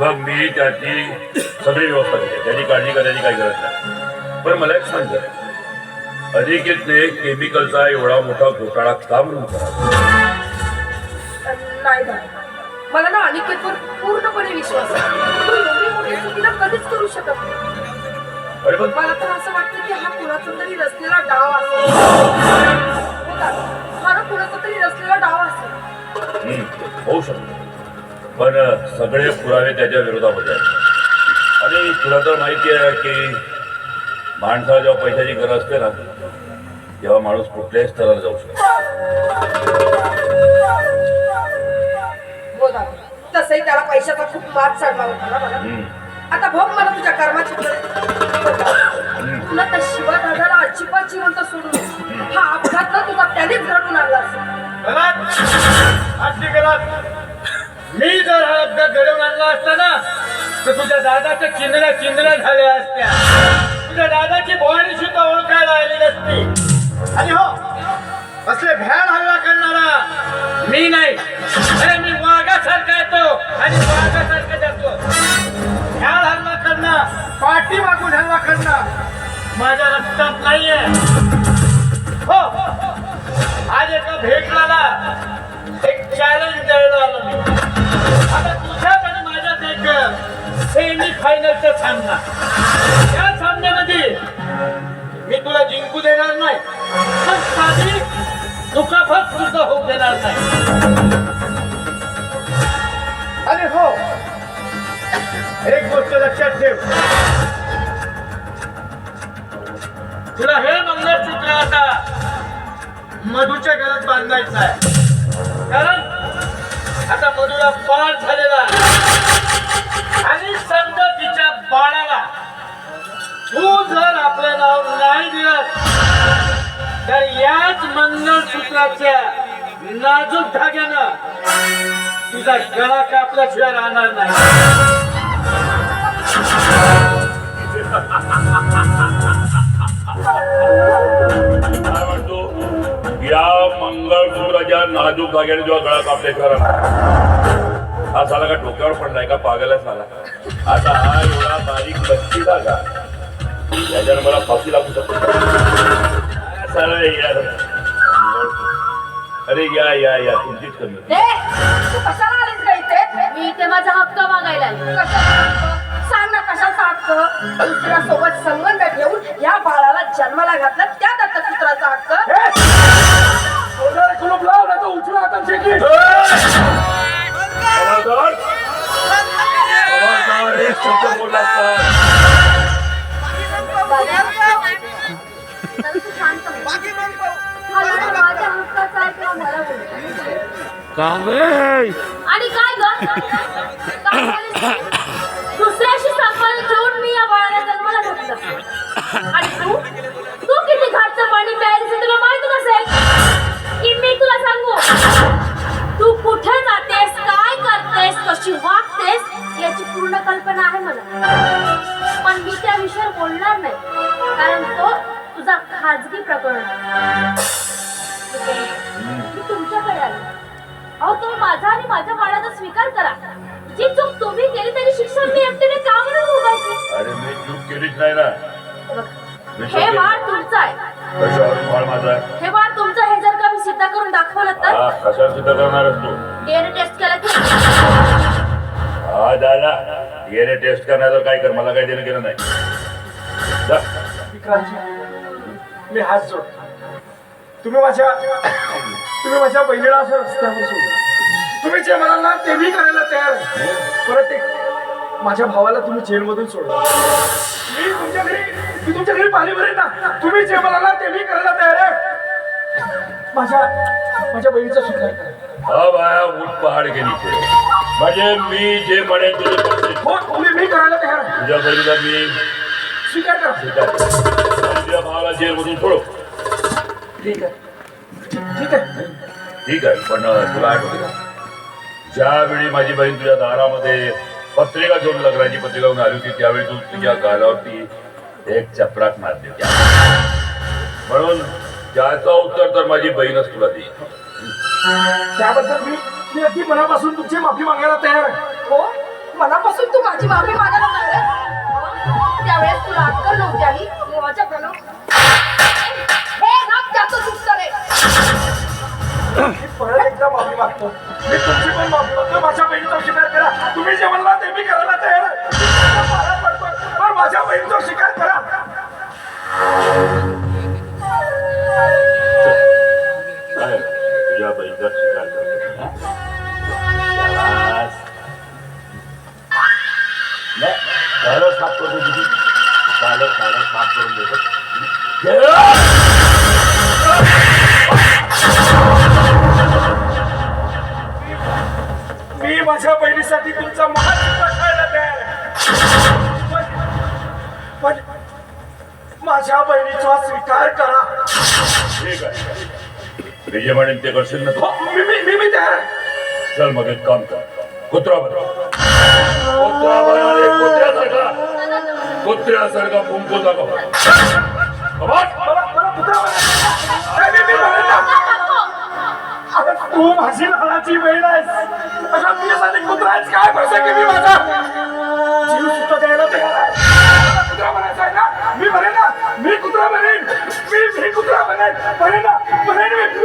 बघ मी त्याची सगळी व्यवस्था केली त्याची काळजी करायची काही गरज नाही. पण मला एक सांग अनिकेतने केमिकलचा एवढा मोठा घोटाळा का म्हणून नाही. मला ना अनिकेतवर पूर्णपणे विश्वास कधीच करू शकत नाही. मला तर असं वाटतं की हा कुणाचा तरी रचलेला डाव असेल. हो? हा कुणाचा तरी रचलेला डाव असेल. होऊ शकतो. पण सगळे पुरावे त्याच्या विरोधामध्ये आहेत. आणि तुला तर माहिती आहे की माणसाला जेव्हा पैशाची गरज असते ना तेव्हा माणूस कुठल्याही स्तराला जाऊ शकतो हो तसंही त्याला पैशाचा खूप मात चढला होता ना आता भोग मला तुझ्या कर्माची. तुला त्या शिवा दादाला अजिबात जिवंत सोडून. हा अपघात ना तुझा त्यानेच घडून आणला असेल. मी जर हा अपघात घडवून आणला असता ना तर तुझ्या दादाच्या चिंधड्या चिंधड्या झाल्या असत्या. तुझ्या दादाची बॉडी सुद्धा ओळखायला आली नसती. आणि हो असले भ्याड हल्ला करणारा मी नाही. अरे मी वाघासारखा येतो आणि वाघासारखा जातो. भ्याड हल्ला करणं पाठी मागून हल्ला करणं माझ्या रक्तात नाहीये. हो आज एका भेटला एक चॅलेंज द्यायला आलो मी. सेमी फायनलचा सामना. या सामन्यामध्ये मी तुला जिंकू देणार नाही पण साधी दुखापत सुद्धा होऊ देणार नाही. आणि हो. एक गोष्ट लक्षात ठेव. तुला हे मंगळसूत्र आता मधूच्या घरात बांधायचं आहे. कारण आता मधुला बाळ झालेला दिवस. तर याच मंगळसूत्राच्या नाजूक धाग्यानं तुझा गळा कापल्याशिवाय राहणार नाही. काय म्हणतो? या मंगळसूत्राच्या नाजूक धाग्याने जेव्हा गळा कापल्याशिवाय राहणार. हा साला का डोक्यावर पडलाय का? पागल साला. आता हा एवढा बारीक बच्ची धागा. त्याच्यानं मला फाशी लागू शकते काय साला यार अरे या या या तुमचीच कमी होती. ए, तू कशाला आलीस का इथे? मी इथे माझा हक्क मागायला आले. सांग ना कशाचा हक्क? दुसऱ्या सोबत संबंध ठेवून या बाळाला जन्माला घातला त्या दत्तपुत्राचा हक्क? कुलूप लाव नाही तर उचलून हातात शेकी. आणि काय काय दुसऱ्याशी संपर्क ठेवून मी या बाळाला जन्माला घातलं. आणि तू? तू किती घाटचं पाणी प्यायचं तुला माहीत असेल? की मी तुला सांगू? तू कुठे जातेस काय करतेस कशी वागतेस याची पूर्ण कल्पना आहे मला. पण मी त्या विषयावर बोलणार नाही कारण तो तुझा खाजगी प्रकरण आहे. मी तुमच्याकडे आले. अहो तुम्ही माझा आणि माझ्या बाळाचा स्वीकार करा. जी चूक तुम्ही केली त्याची शिक्षा मी एकटीने का म्हणून भोगायची अरे मी चूक केलीच नाही ना. हे बाळ. तुमचं आहे. कशावरून बाळ माझा आहे? हे बाळ तुमचं हे जर का मी सिद्ध करून दाखवलं तर? हा कशा सिद्ध करणारच तू? डीएनए टेस्ट केलं की हा दादा डीएनए टेस्ट करण्याचं काय कर मला काही देणं घेणं नाही. जा. विक्रांतजी, मी हात जोडतो. तुम्ही माझ्या तुम्ही माझ्या बहिणीला असं रस्त्यावर सोडलं तुम्ही जे म्हणाल ना ते मी करायला तयार आहे. परत एक माझ्या भावाला तुम्ही जेलमधून सोडलं मी तुमच्या घरी मी तुमच्या घरी पाणी भरेन ना. तुम्ही जे म्हणाल ना ते मी करायला तयार आहे. माझ्या माझ्या बहिणीचा स्वीकार करा. हा बाया उठ पहाड नीचे म्हणजे मी जे म्हणेन हो तुम्ही मी करायला तयार तुझ्या बहिणीला मी स्वीकार करा. स्वीकार तुझ्या भावाला जेलमधून सोडू ठीक आहे. ठीक आहे. ठीक आहे पण तुला आठवते ज्यावेळी माझी बहीण तुझ्या दारामध्ये पत्रिका घेऊन लग्नाची पत्रिका घेऊन आली होती त्यावेळी तू तुझ्या गालावरती एक चपराक मारली होती. म्हणून त्याचं उत्तर तर माझी बहीणच तुला देईल. त्याबद्दल मी मी अगदी मनापासून तुमची माफी मागायला तयार आहे. हो? मनापासून तू माझी माफी मागायला लागलास? त्यावेळेस तुला अक्कल नव्हती आली माझ्या प्रणव मी परत एकदा माफी मागतो मी तुमची पण माफी मागतो माझ्या बहिणीचा शिकार करा तुम्ही जे म्हणला ते मी करायला तयार आहे. मी पण माझ्या बहिणीचा शिकार करा काय तुझ्या बहिणीचा शिकार करतो नाही, झालं साफ करतो तुझी झालं झालं साफ करून देतो मी माझ्या बहिणीसाठी तुमचा महान खायला तयार आहे. पण- माझ्या बहिणीचा स्वीकार करा. ठीक आहे. मी जे म्हणेन ते करशील ना तू? हो, मी मी मी मी तयार आहे. चल मग एक काम कर. कुत्रा बन. कुत्रा बन आणि कुत्र्यासारखा कुत्र्यासारखा फुंकू दाखव. मला मला कुत्रा. तू माझी लहानाची बहीण आहेस अगं तुझ्यासाठी कुत्रा आहेस काय? पैसे की मी माझा. जीव सुद्धा द्यायला तयार आहे. कुत्रा आहे ना? मी ना? मी कुत्रा बनेन मी मी कुत्रा बनेन बनेन ना? मी.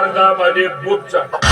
कुत्र्यासारखा माझे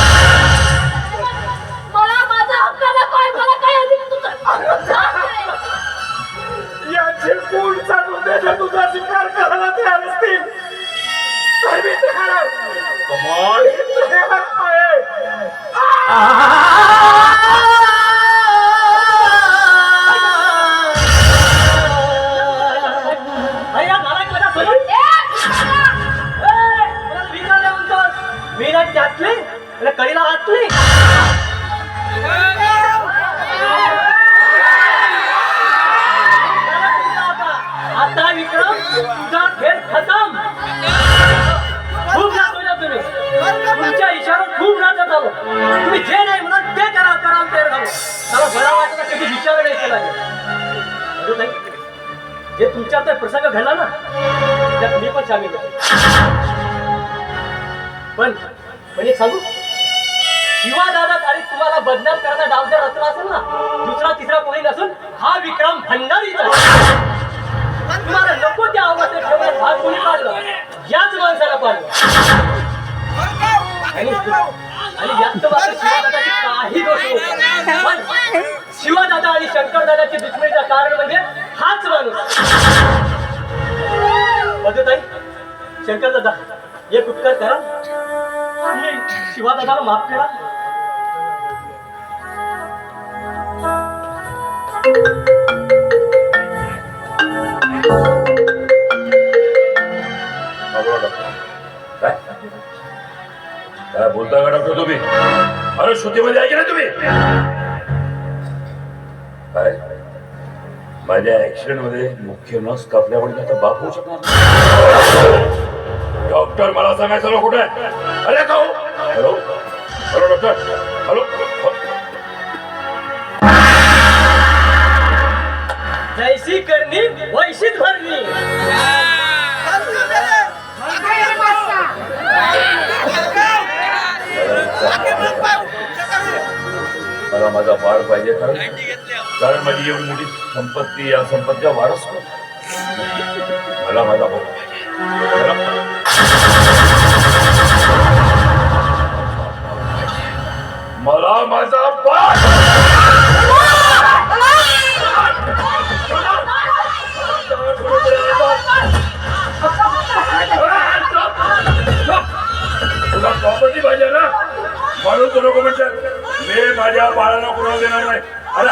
आणि तुम्हाला बदनाम करण्याचा डाव जर रचला असेल ना दुसरा तिसरा कोणी नसून हा विक्रम भंडारीचा. तुम्हाला नको त्या अवस्थेत ठेवण्यात भाग कोणी पाडलं? याच माणसाला पाडलं. आणि आणि यात काही दोष पण शिवादादा आणि शंकरदादाची दुश्मनीचं कारण म्हणजे हाच माणूस. मधुताई शंकरदादा एक उपकार करा. तुम्ही शिवादादाला माफ करा. काय काय बोलता का डॉक्टर तुम्ही अरे श्रुतीमध्ये आहे की नाही तुम्ही काय माझ्या ऍक्सिडेंटमध्ये मुख्य नस कापल्यामुळे आता बाप होऊ शकणार नाही. डॉक्टर मला सांगायचं ना कुठे आहे? अरे का मला वाढ पाहिजे. कारण कारण माझी एवढी मोठी संपत्ती या संपत्तीचा वारस मला माझा भाऊ. मला- मला माझा पाठ माझ्या बाळाला कुणाला देणार नाही. अरे